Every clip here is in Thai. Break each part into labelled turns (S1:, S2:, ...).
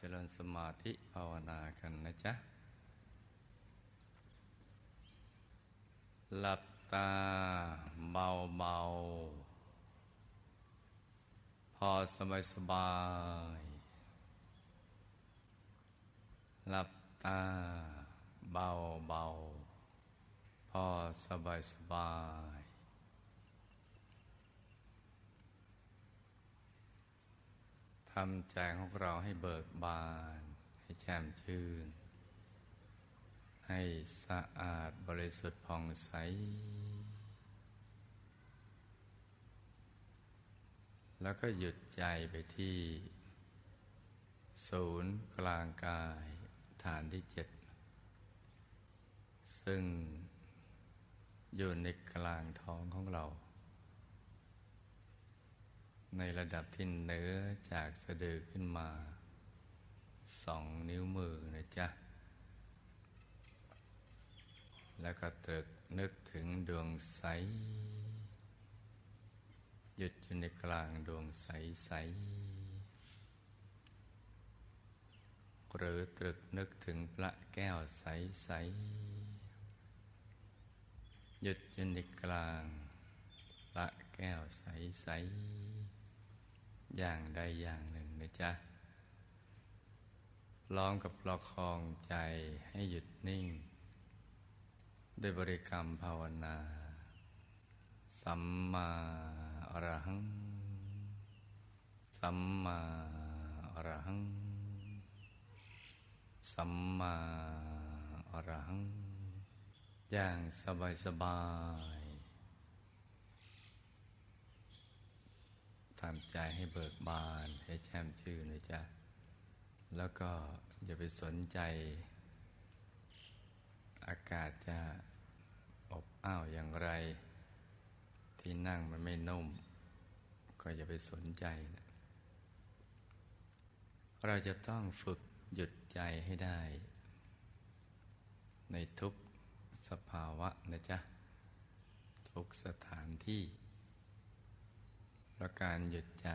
S1: เจริญสมาธิภาวนากันนะจ๊ะ หลับตาเบาเบาพอสบายสบาย หลับตาเบาเบาพอสบายสบายำใจของเราให้เบิกบาน ให้แจ่มชื่น ให้สะอาดบริสุทธิ์ผ่องใส แล้วก็หยุดใจไปที่ ศูนย์กลางกายฐานที่เจ็ด ซึ่งอยู่ในกลางท้องของเรา ในระดับที่เนื้อจากสะดือขึ้นมาสองนิ้วมือนะจ๊ะ แล้วก็ตรึกนึกถึงดวงใส หยุดอยู่ในกลางดวงใสใส หรือตรึกนึกถึงพระแก้วใสใส หยุดอยู่ในกลางพระแก้วใสใส อย่างใดอย่างหนึ่งนะจ๊ะล้อมกับประคองใจให้หยุดนิ่ง ด้วยบริกรรมภาวนา สัมมาอรหัง สัมมาอรหัง สัมมาอรหัง อย่างสบายสบายำใจให้เบิกบาน ให้แช่มชื่นนะจ๊ะ แล้วก็อย่าไปสนใจ อากาศจะอบอ้าวอย่างไร ที่นั่งมันไม่นุ่ม ก็อย่าไปสนใจนะเราจะต้องฝึกหยุดใจให้ได้ ในทุกสภาวะนะจ๊ะ ทุกสถานที่ และการหยุดใจ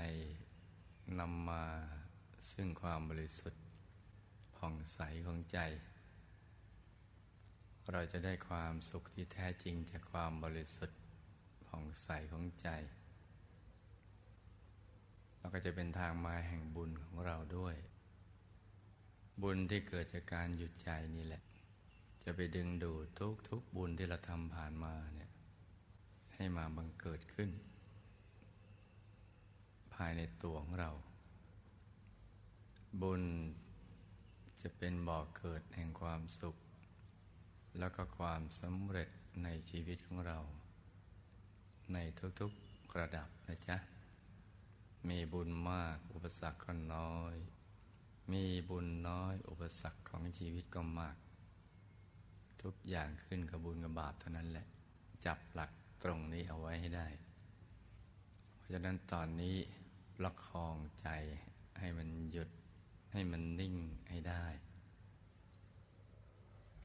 S1: นำมาซึ่งความบริสุทธิ์ผ่องใสของใจ เราจะได้ความสุขที่แท้จริงจากความบริสุทธิ์ผ่องใสของใจแล้วก็จะเป็นทางมาแห่งบุญของเราด้วย บุญที่เกิดจากการหยุดใจนี่แหละ จะไปดึงดูดทุกทุกบุญที่เราทำผ่านมาเนี่ยให้มาบังเกิดขึ้น ภายในตัวของเรา บุญจะเป็นบ่อกเกิดแห่งความสุข แล้วก็ความสำเร็จในชีวิตของเรา ในทุกๆระดับนะจ๊ะ มีบุญมากอุปสรรคก็น้อย มีบุญน้อยอุปสรรคของชีวิตก็มาก ทุกอย่างขึ้นกับบุญกับบาปเท่านั้นแหละ จับหลักตรงนี้เอาไว้ให้ได้ เพราะฉะนั้นตอนนี้ ประคองใจให้มันหยุดให้มันนิ่งให้ได้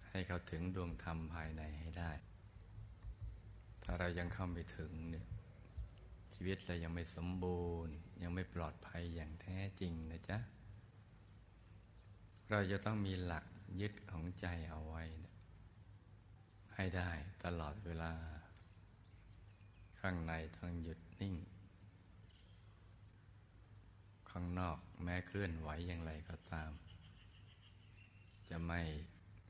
S1: ให้เขาถึงดวงธรรมภายในให้ได้ ถ้าเรายังเข้าไม่ถึงเนี่ยชีวิตเรายังไม่สมบูรณ์ ยังไม่ปลอดภัยอย่างแท้จริงนะจ๊ะ เราจะต้องมีหลักยึดของใจเอาไว้นะให้ได้ตลอดเวลา ข้างในต้องหยุดนิ่ง ข้างนอกแม้เคลื่อนไหวอย่างไรก็ตาม จะไม่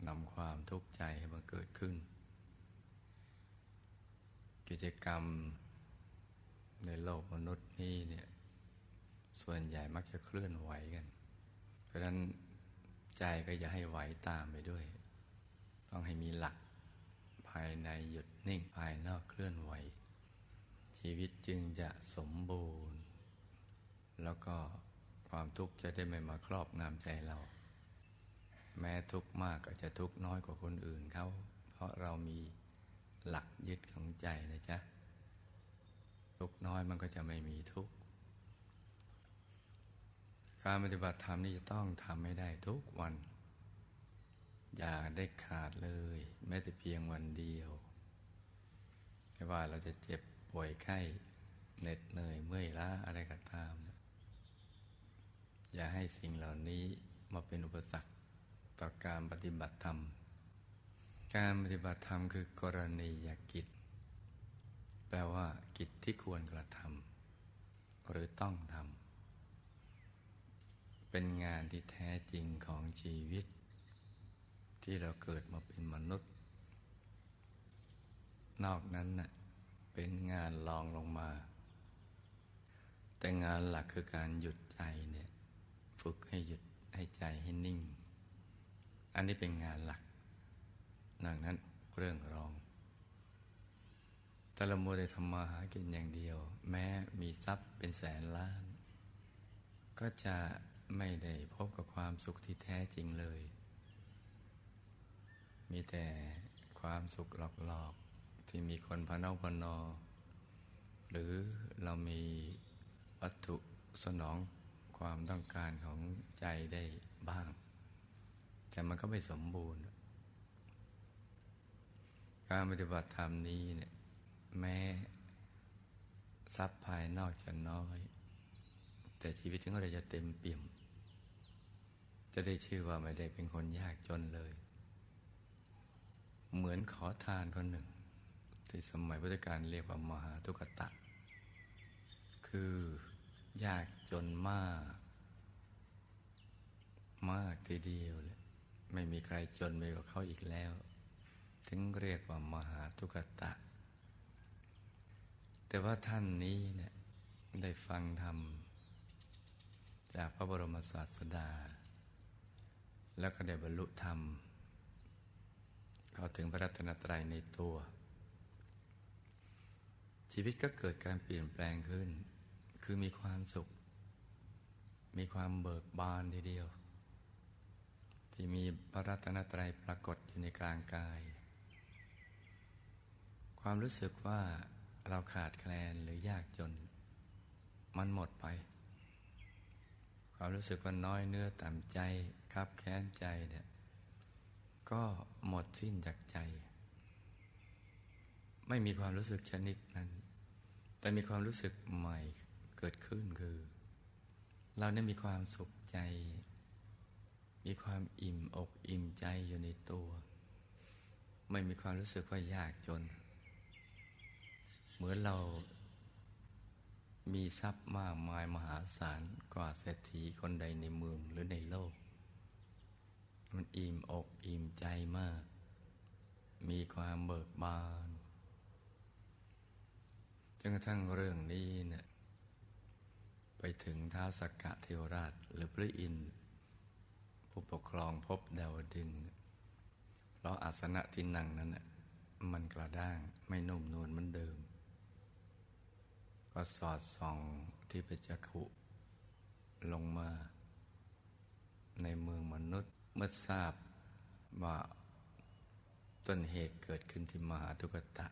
S1: นำความทุกข์ใจให้บังเกิดขึ้น กิจกรรมในโลกมนุษย์นี้เนี่ย ส่วนใหญ่มักจะเคลื่อนไหวกัน เพราะฉะนั้นใจก็อย่าให้ไหวตามไปด้วย ต้องให้มีหลักภายในหยุดนิ่งภายนอกเคลื่อนไหว ชีวิตจึงจะสมบูรณ์ แล้วก็ความทุกข์จะได้ไม่มาครอบงำใจเรา แม้ทุกข์มากก็จะทุกข์น้อยกว่าคนอื่นเขาเพราะเรามีหลักยึดของใจนะจ๊ะทุกข์น้อยมันก็จะไม่มีทุกข์การปฏิบัติธรรมนี่จะต้องทำให้ได้ทุกวัน อย่าได้ขาดเลย แม้แต่เพียงวันเดียว ไม่ว่าเราจะเจ็บป่วยไข้เหน็ดเหนื่อยเมื่อยล้าอะไรก็ตาม อย่าให้สิ่งเหล่านี้มาเป็นอุปสรรคต่อการปฏิบัติธรรม การปฏิบัติธรรมคือกรณียกิจ แปลว่า กิจที่ควรกระทำหรือต้องทำเป็นงานที่แท้จริงของชีวิต ที่เราเกิดมาเป็นมนุษย์ นอกนั้นน่ะเป็นงานรองลงมา แต่งานหลักคือการหยุดใจเนี่ย ฝึกให้หยุดให้ใจให้นิ่ง อันนี้เป็นงานหลักดังนั้นเรื่องรองถ้าเราโมได้ทำมาหากินอย่างเดียว แม้มีทรัพย์เป็นแสนล้าน ก็จะไม่ได้พบกับความสุขที่แท้จริงเลย มีแต่ความสุขหลอกๆ ที่มีคนพนอกพนอ หรือเรามีวัตถุสนอง ความต้องการของใจได้บ้าง แต่มันก็ไม่สมบูรณ์ การปฏิบัติธรรมนี้เนี่ยแม้ทรัพย์ภายนอกจะน้อย แต่ชีวิตของเราจะเต็มเปี่ยม จะได้ชื่อว่าไม่ได้เป็นคนยากจนเลย เหมือนขอทานคนหนึ่ง ที่สมัยพุทธกาลเรียกว่ามหาทุกตะ คือ ยากจนมาก มากทีเดียวเลยไม่มีใครจนไปกว่าเขาอีกแล้ว ถึงเรียกว่ามหาทุกตะ แต่ว่าท่านนี้เนี่ยได้ฟังธรรม จากพระบรมศาสดา แล้วก็ได้บรรลุธรรม เข้าถึงพระรัตนตรัยในตัว ชีวิตก็เกิดการเปลี่ยนแปลงขึ้น คือมีความสุข มีความเบิกบานทีเดียว ที่มีพระรัตนตรัยปรากฏอยู่ในกลางกาย ความรู้สึกว่าเราขาดแคลนหรือยากจน มันหมดไป ความรู้สึกว่าน้อยเนื้อต่ำใจคับแค้นใจเนี่ยก็หมดสิ้นจากใจ ไม่มีความรู้สึกชนิดนั้น แต่มีความรู้สึกใหม่ เกิดขึ้นคือ เราเนี่ยมีความสุขใจ มีความอิ่มอกอิ่มใจอยู่ในตัว ไม่มีความรู้สึกว่ายากจน เหมือนเรามีทรัพย์มากมายมหาศาลกว่าเศรษฐีคนใดในเมืองหรือในโลก มันอิ่มอกอิ่มใจมาก มีความเบิกบานจนกระทั่งเรื่องนี้เนี่ย ไปถึงท้าวสักกะเทวราชหรือพระอินทร์ผู้ปกครองพบดาวดึงเพราะอาสนะที่นั่งนั้นมันกระด้างไม่นุ่มนวลเหมือนเดิม ก็สอดส่องที่พระจักขุลงมา ในเมืองมนุษย์เมื่อทราบว่าต้นเหตุเกิดขึ้นที่มหาทุกตะ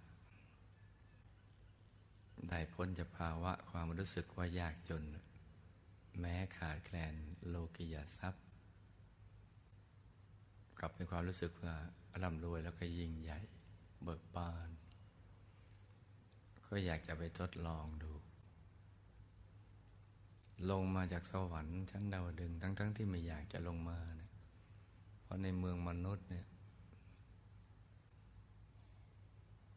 S1: ได้พ้นจากภาวะความรู้สึกว่ายากจน แม้ขาดแคลนโลกิยาทรัพย์ กลับเป็นความรู้สึกว่าร่ำรวยแล้วก็ยิ่งใหญ่ เบิกบาน ก็อยากจะไปทดลองดู ลงมาจากสวรรค์ชั้นดาวดึงทั้งๆทที่ไม่อยากจะลงมาเนะเพราะในเมืองมนุษย์เนี่ย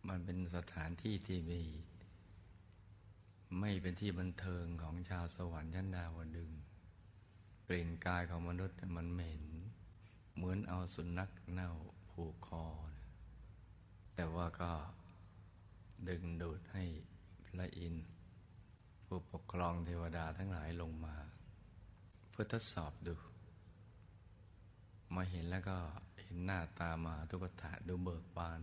S1: มันเป็นสถานที่ที่มี ไม่เป็นที่บันเทิงของชาวสวรรค์ชั้นดาวดึงกลิ่นกายของมนุษย์มันเหม็น เหมือนเอาสุนัขเน่าผูกคอ แต่ว่าก็ดึงดูดให้พระอินทร์ผู้ปกครองเทวดาทั้งหลายลงมา เพื่อทดสอบดู มาเห็นแล้วก็เห็นหน้าตามาทุกตะดูเบิกบาน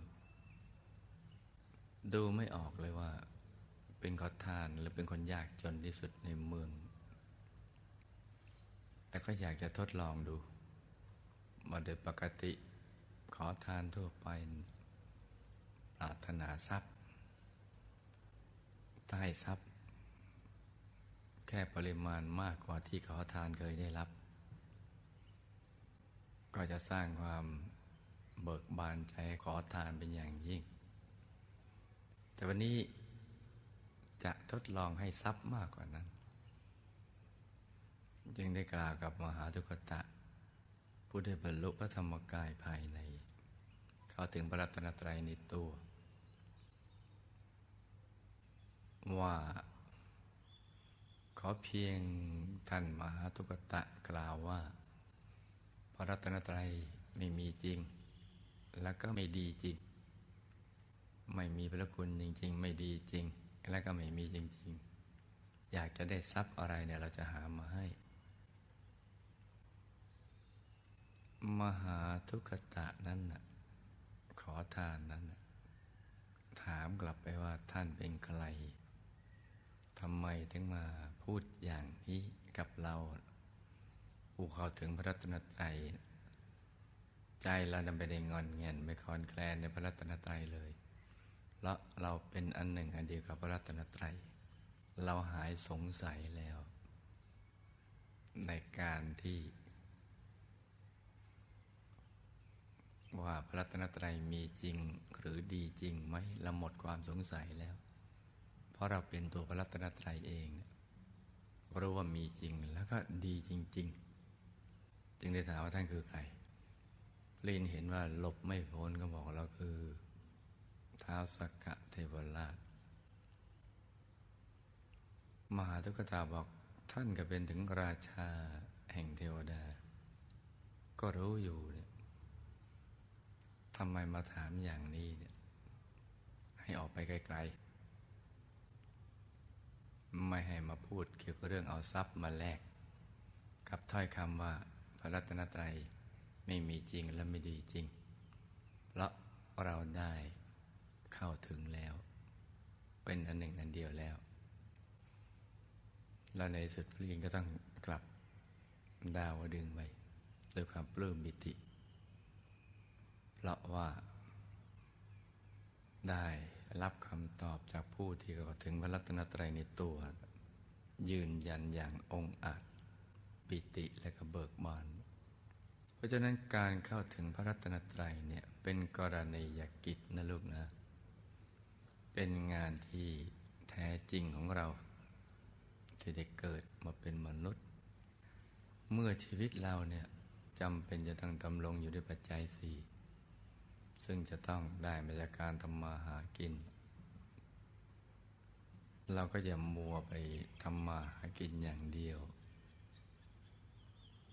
S1: ดูไม่ออกเลยว่า เป็นขอทานหรือเป็นคนยากจนที่สุดในเมือง แต่ก็อยากจะทดลองดูมาโดยปกติขอทานทั่วไปปรารถนาทรัพย์ถ้าให้ทรัพย์ แค่ปริมาณมากกว่าที่ขอทานเคยได้รับ ก็จะสร้างความเบิกบานใจขอทานเป็นอย่างยิ่ง แต่วันนี้ ทดลองให้ทรัพย์มากกว่านั้น จึงได้กล่าวกับมหาทุกตะ ผู้ได้บรรลุพระธรรมกายภายใน เข้าถึงพระรัตนตรัยในตัว ว่า ขอเพียงท่านมหาทุกตะกล่าวว่า พระรัตนตรัยไม่มีจริง แล้วก็ไม่ดีจริง ไม่มีพระคุณจริง ๆ ไม่ดีจริง แล้วก็ไม่มีจริง ๆ อยากจะได้ทรัพย์อะไรเนี่ยเราจะหามาให้ มหาทุกตะนั้นน่ะขอทานนั้นน่ะถามกลับไปว่าท่านเป็นใครทำไมถึงมาพูดอย่างนี้กับเราผู้เข้าถึงพระรัตนตรัยใจเราดำไปได้งอนเงียนไม่คลอนแคลนในพระรัตนตรัยเลย ราะเราเป็นอันหนึ่งอันเดียวกับพระรัตนตรัย เราหายสงสัยแล้ว ในการที่ ว่าพระรัตนตรัยมีจริงหรือดีจริงไหมเราหมดความสงสัยแล้ว เพราะเราเป็นตัวพระรัตนตรัยเองรู้ว่ามีจริงแล้วก็ดีจริง ๆ จึงได้ถามว่าท่านคือใครลีนเห็นว่าหลบไม่พ้นก็บอกเราคือ ท้าวสกกะเทวราช มหาทุกตาบอกท่านก็เป็นถึงราชาแห่งเทวดา ก็รู้อยู่เนี่ยทำไมมาถามอย่างนี้เนี่ย ให้ออกไปไกลๆ ไม่ให้มาพูดเกี่ยวกับเรื่องเอาทรัพย์มาแลก กับถ้อยคำว่าพระรัตนตรัยไม่มีจริงและไม่ดีจริง เพราะเราได้ เข้าถึงแล้ว เป็นอันหนึ่งอันเดียวแล้ว แล้วในสุดพระอินทร์ก็ต้องกลับดาวดึงไปด้วยความปลื้มบิติ เพราะว่าได้รับคำตอบจากผู้ที่เข้าถึงพระรัตนตรัยในตัว ยืนยันอย่างองอาจปิติและก็เบิกบานเพราะฉะนั้นการเข้าถึงพระรัตนตรัยเนี่ยเป็นกรณียกิจนะลูกนะ เป็นงานที่แท้จริงของเรา ที่ได้เกิดมาเป็นมนุษย์ เมื่อชีวิตเราเนี่ยจำเป็นจะต้องดำรงอยู่ด้วยปัจจัยสี่ซึ่งจะต้องได้มาจากการทำมาหากิน เราก็อย่ามัวไปทำมาหากินอย่างเดียว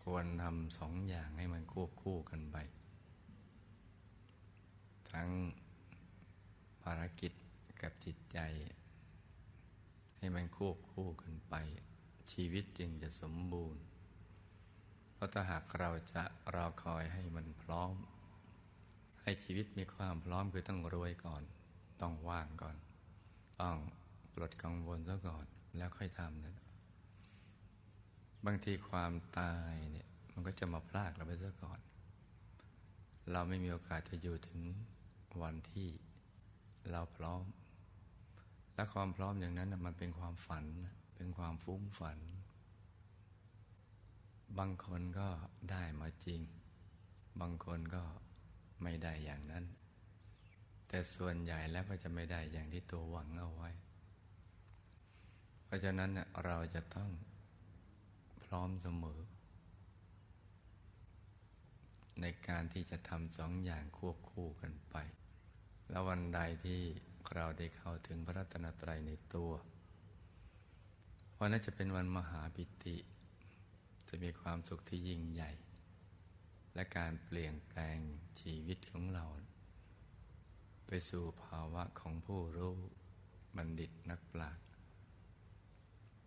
S1: ควรทำสองอย่างให้มันควบคู่กันไป ทั้งภารกิจ กับจิตใจ ให้มันควบคู่กันไป ชีวิตจึงจะสมบูรณ์ เพราะถ้าหากเราจะรอคอยให้มันพร้อม ให้ชีวิตมีความพร้อมคือต้องรวยก่อน ต้องว่างก่อน ต้องปลดกังวลซะก่อนแล้วค่อยทำนะบางทีความตายเนี่ยมันก็จะมาพลากเราไปซะก่อน เราไม่มีโอกาสจะอยู่ถึงวันที่เราพร้อม และความพร้อมอย่างนั้นมันเป็นความฝัน เป็นความฟุ้งฝัน บางคนก็ได้มาจริง บางคนก็ไม่ได้อย่างนั้น แต่ส่วนใหญ่แล้วก็จะไม่ได้อย่างที่ตัวหวังเอาไว้ เพราะฉะนั้นเราจะต้องพร้อมเสมอ ในการที่จะทำสองอย่างควบคู่กันไป แล้ววันใดที่เราได้เข้าถึงพระรัตนตรัยในตัว วันนั้นจะเป็นวันมหาปิติ จะมีความสุขที่ยิ่งใหญ่ และการเปลี่ยนแปลงชีวิตของเรา ไปสู่ภาวะของผู้รู้บัณฑิตนักปราชญ์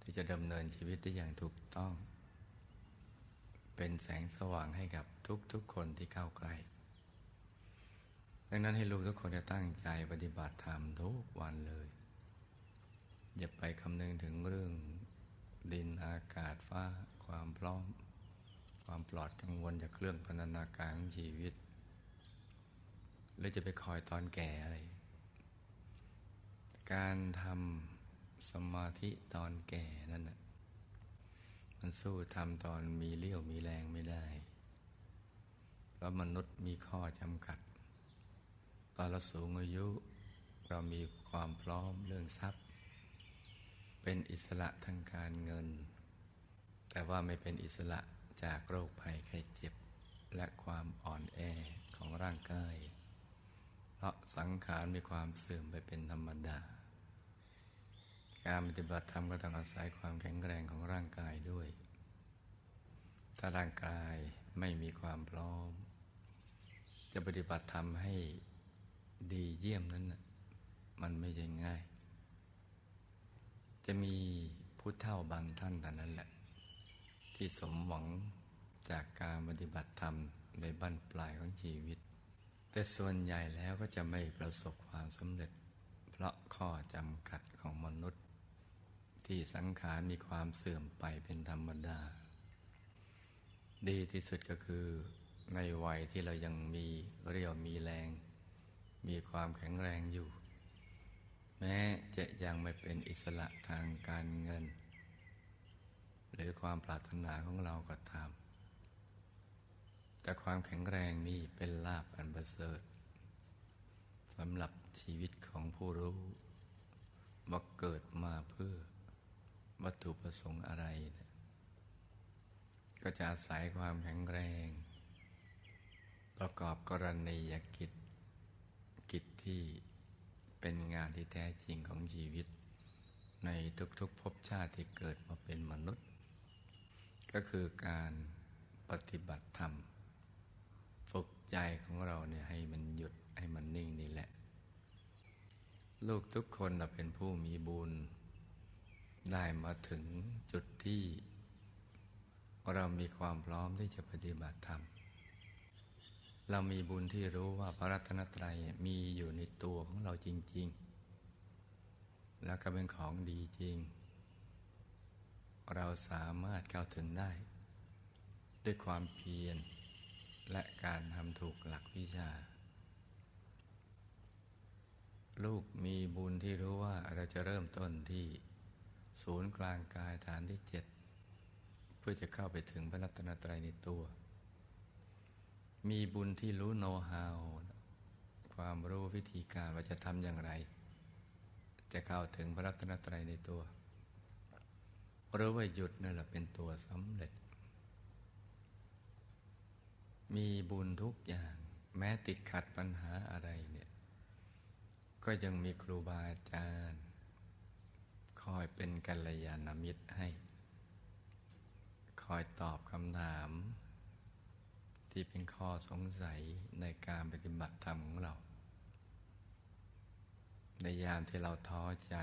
S1: ที่จะดำเนินชีวิตได้อย่างถูกต้อง เป็นแสงสว่างให้กับทุกๆคนที่เข้าใกล้ ดังนั้นให้ลูกทุกคนจะตั้งใจปฏิบัติธรรมทุกวันเลย อย่าไปคำนึงถึงเรื่องดินอากาศฟ้า ความพร้อม ความปลอดกังวลจากเครื่องพันธนาการของชีวิตหรือจะไปคอยตอนแก่อะไร การทำสมาธิตอนแก่นั่นน่ะมันสู้ทำตอนมีเลี้ยวมีแรงไม่ได้ เพราะมนุษย์มีข้อจำกัด ตอนเราสูงอายุ เรามีความพร้อมเรื่องทรัพย์ เป็นอิสระทางการเงิน แต่ว่าไม่เป็นอิสระจากโรคภัยไข้เจ็บ และความอ่อนแอของร่างกาย เพราะสังขารมีความเสื่อมไปเป็นธรรมดา การปฏิบัติธรรมก็ต้องอาศัยความแข็งแรงของร่างกายด้วย ถ้าร่างกายไม่มีความพร้อม จะปฏิบัติธรรมให้ ดีเยี่ยมนั้นนะมันไม่ใช่ง่าย จะมีผู้เท่าบางท่านแต่นั้นแหละ ที่สมหวังจากการปฏิบัติธรรมในบั้นปลายของชีวิต แต่ส่วนใหญ่แล้วก็จะไม่ประสบความสำเร็จ เพราะข้อจำกัดของมนุษย์ ที่สังขารมีความเสื่อมไปเป็นธรรมดา ดีที่สุดก็คือในวัยที่เรายังมีเรี่ยวมีแรง มีความแข็งแรงอยู่ แม้จะยังไม่เป็นอิสระทางการเงิน หรือความปรารถนาของเราก็ตาม แต่ความแข็งแรงนี่เป็นลาภอันประเสริฐสำหรับชีวิตของผู้รู้ว่าเกิดมาเพื่อวัตถุประสงค์อะไรนี่ยก็จะอาศัยความแข็งแรง ประกอบกรณียกิจ ที่เป็นงานที่แท้จริงของชีวิต ในทุกๆภพชาติที่เกิดมาเป็นมนุษย์ ก็คือการปฏิบัติธรรม ฝึกใจของเราเนี่ยให้มันหยุดให้มันนิ่งนี่แหละ ลูกทุกคนเราเป็นผู้มีบุญ ได้มาถึงจุดที่ เรามีความพร้อมที่จะปฏิบัติธรรม เรามีบุญที่รู้ว่าพระรัตนตรัยมีอยู่ในตัวของเราจริง ๆ แล้วก็เป็นของดีจริง เราสามารถเข้าถึงได้ ด้วยความเพียรและการทำถูกหลักวิชา ลูกมีบุญที่รู้ว่าเราจะเริ่มต้นที่ศูนย์กลางกายฐานที่เจ็ดเพื่อจะเข้าไปถึงพระรัตนตรัยในตัว มีบุญที่รู้โน้ตฮาวความรู้วิธีการว่าจะทำอย่างไร จะเข้าถึงพระรัตนตรัยในตัวรู้ว่าหยุดนั่นแหละเป็นตัวสำเร็จ มีบุญทุกอย่าง แม้ติดขัดปัญหาอะไรเนี่ยก็ยังมีครูบาอาจารย์ คอยเป็นกัลยาณมิตรให้ คอยตอบคำถาม ที่เป็นข้อสงสัยในการปฏิบัติธรรมของเรา ในยามที่เราท้อใจ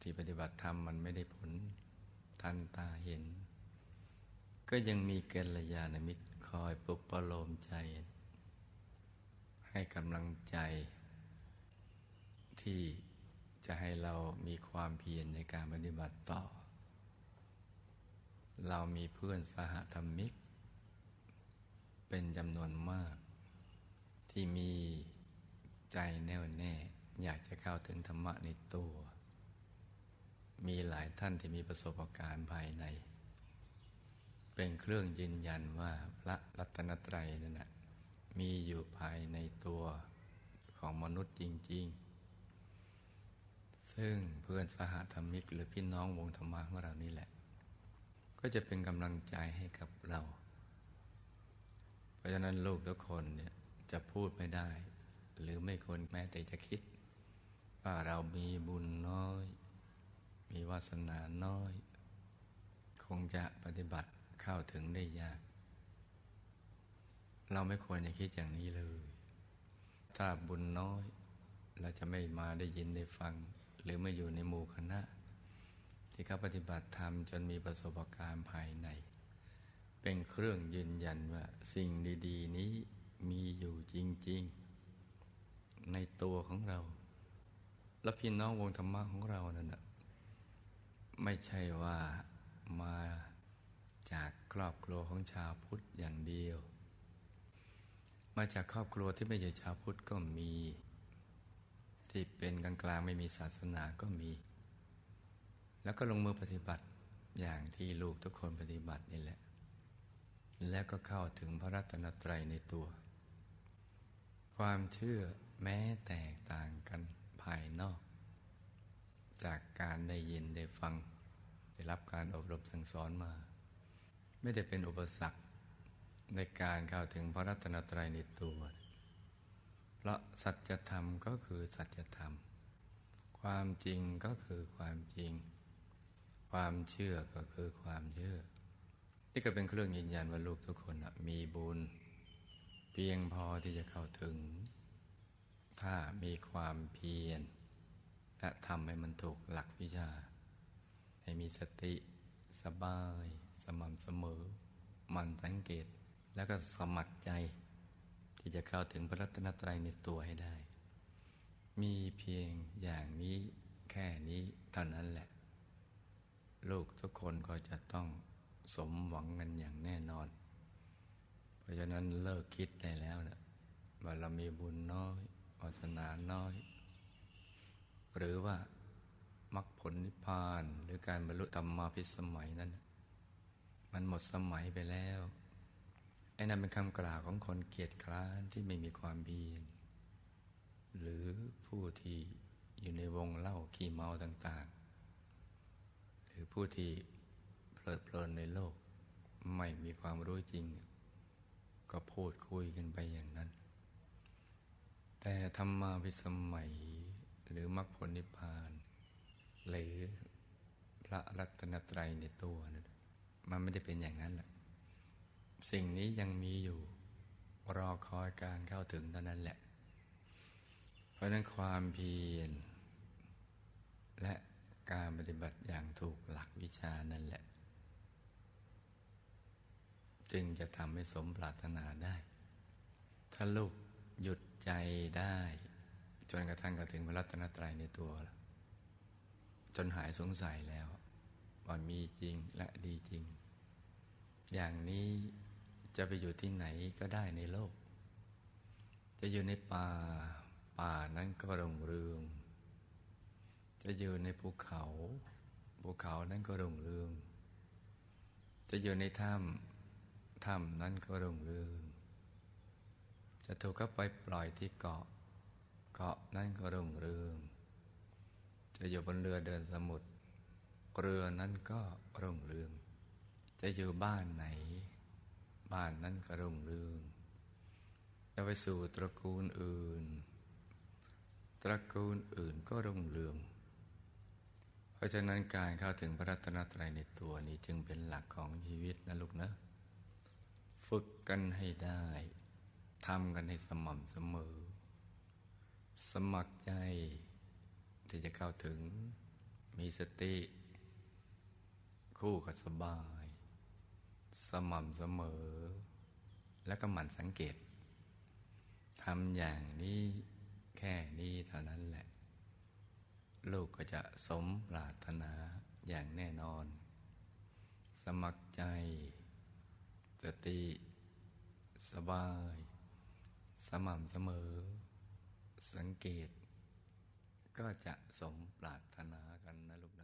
S1: ที่ปฏิบัติธรรมมันไม่ได้ผลทันตาเห็น ก็ยังมีกัลยาณมิตรคอยปลุกประโลมใจ ให้กำลังใจ ที่จะให้เรามีความเพียรในการปฏิบัติต่อ เรามีเพื่อนสหธรรมิก เป็นจำนวนมาก ที่มีใจแน่วแน่ อยากจะเข้าถึงธรรมะในตัว มีหลายท่านที่มีประสบการณ์ภายใน เป็นเครื่องยืนยันว่าพระรัตนตรัยนั่นแหะมีอยู่ภายในตัวของมนุษย์จริง ๆ ซึ่งเพื่อนสหธรรมิก หรือพี่น้องวงธรรมะของเรานี่แหละ ก็จะเป็นกำลังใจให้กับเรา ราะฉะนั้นลูกทุกคนเนี่ยจะพูดไม่ได้ หรือไม่ควรแม้แต่จะคิด ว่าเรามีบุญน้อย มีวาสนาน้อย คงจะปฏิบัติเข้าถึงได้ยาก เราไม่ควรจะคิดอย่างนี้เลย ถ้าบุญน้อย เราจะไม่มาได้ยินได้ฟัง หรือไม่อยู่ในหมู่คณะ ที่เขาปฏิบัติธรรมจนมีประสบการณ์ภายใน เป็นเครื่องยืนยันว่าสิ่งดี ๆ นี้มีอยู่จริง ๆ ในตัวของเรา และพี่น้องวงธรรมะของเรานั่นนะไม่ใช่ว่ามาจากครอบครัวของชาวพุทธอย่างเดียว มาจากครอบครัวที่ไม่ใช่ชาวพุทธก็มี ที่เป็นกลางๆไม่มีศาสนาก็มี แล้วก็ลงมือปฏิบัติอย่างที่ลูกทุกคนปฏิบัตินี่แหละ แล้วก็เข้าถึงพระรัตนตรัยในตัว ความเชื่อแม้แตกต่างกันภายนอก จากการได้ยินได้ฟัง ได้รับการอบรมสั่งสอนมา ไม่ได้เป็นอุปสรรคในการเข้าถึงพระรัตนตรัยในตัว เพราะสัจธรรมก็คือสัจธรรม ความจริงก็คือความจริง ความเชื่อก็คือความเชื่อ นี่ก็เป็นเครื่องยืนยันว่าลูกทุกคนมีบุญ เพียงพอที่จะเข้าถึง ถ้ามีความเพียรและทำให้มันถูกหลักวิชา ให้มีสติสบาย สม่ำเสมอ มันสังเกตแล้วก็สมัครใจ ที่จะเข้าถึงพระรัตนตรัยในตัวให้ได้ มีเพียงอย่างนี้แค่นี้เท่านั้นแหละ ลูกทุกคนก็จะต้อง สมหวังกันอย่างแน่นอน เพราะฉะนั้นเลิกคิดได้แล้วนะว่าเรามีบุญน้อยวาสนาน้อย หรือว่ามรรคผลนิพพาน หรือการบรรลุธรรมาภิสมัยนั้น มันหมดสมัยไปแล้วไอ้นั่นเป็นคำกล่าวของคนเกียจคร้านที่ไม่มีความเพียรหรือผู้ที่อยู่ในวงเล่าขี้เมาต่าง ๆ หรือผู้ที่ ลิดเพลินในโลก ไม่มีความรู้จริง ก็พูดคุยกันไปอย่างนั้น แต่ธรรมาภิสมัยหรือมรรคผลนิพพาน หรือพระรัตนตรัยในตัวนะมันไม่ได้เป็นอย่างนั้นแหละสิ่งนี้ยังมีอยู่รอคอยการเข้าถึงเท่านั้นแหละ เพราะนั้นความเพียรและการปฏิบัติอย่างถูกหลักวิชานั่นแหละ จึงจะทำให้สมปรารถนาได้ ถ้าลูกหยุดใจได้ จนกระทั่งกระถึงพระรัตนตรัยในตัวแล้วจนหายสงสัยแล้วว่ามีจริงและดีจริง อย่างนี้จะไปอยู่ที่ไหนก็ได้ในโลก จะอยู่ในป่าป่านั้นก็รุ่งเรือง จะอยู่ในภูเขาภูเขานั้นก็รุ่งเรือง จะอยู่ในถ้ำ ถ้ำนั้นก็รุ่งเรืองจะถูกก็ไปปล่อยที่เกาะ เกาะนั้นก็รุ่งเรืองจะอยู่บนเรือเดินสมุทรเรือนั้นก็รุ่งเรือง จะอยู่บ้านไหน บ้านนั้นก็รุ่งเรือง จะไปสู่ตระกูลอื่น ตระกูลอื่นก็รุ่งเรือง เพราะฉะนั้นการเข้าถึงพระรัตนตรัยในตัวนี้จึงเป็นหลักของชีวิตนะลูกนะ ฝึกกันให้ได้ทำกันให้สม่ำเสมอ สมัครใจที่จะเข้าถึงมีสติ คู่กับสบาย สม่ำเสมอ แล้วก็หมั่นสังเกตทำอย่างนี้แค่นี้เท่านั้นแหละ ลูกก็จะสมปรารถนาอย่างแน่นอน สมัครใจ สติ สบาย สม่ำเสมอ สังเกต ก็จะสมปรารถนากันนะลูกนะ